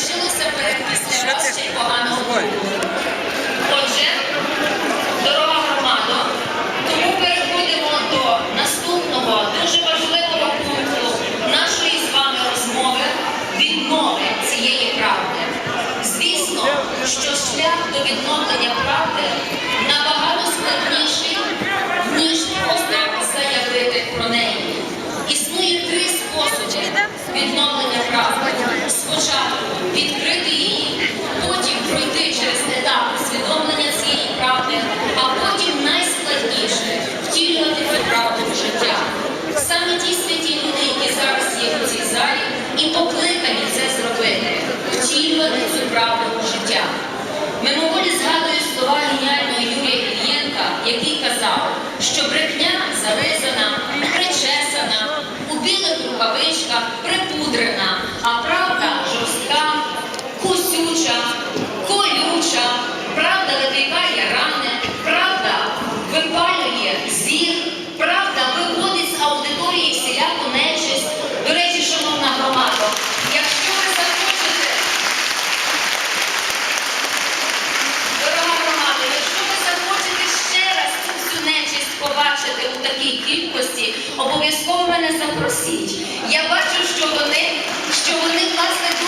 залишилося перекрізь для вас поганого руху. Отже, дорога громада, тому переходимо до наступного дуже важливого пункту нашої з вами розмови віднови цієї правди. Звісно, що шлях до відновлення правди набагато складніший, ніж просто заявити про неї. Існує три способи відновлення. правди. Спочатку відкрити її, потім пройти через етап усвідомлення цієї правди, а потім найскладніше втілювати цю правду в життя. Саме ті святі люди, які зараз є у цій залі, і покликані це зробити, втілювати цю правду в життя. Мимоволі згадую слова геніального Юрія Ільєнка, який казав, що брехня зализана, причесана, у білих рукавичках, а правда жорстка, кусюча, колюча, правда рани, правда випалює зір, правда виводить з аудиторії всіляку нечисть. До речі, шановна громада, якщо ви захочете Дорога громада, якщо ви захочете ще раз цю всю нечисть побачити у такій кількості, обов'язково мене запросіть. Я бачу, що вони, що вони власне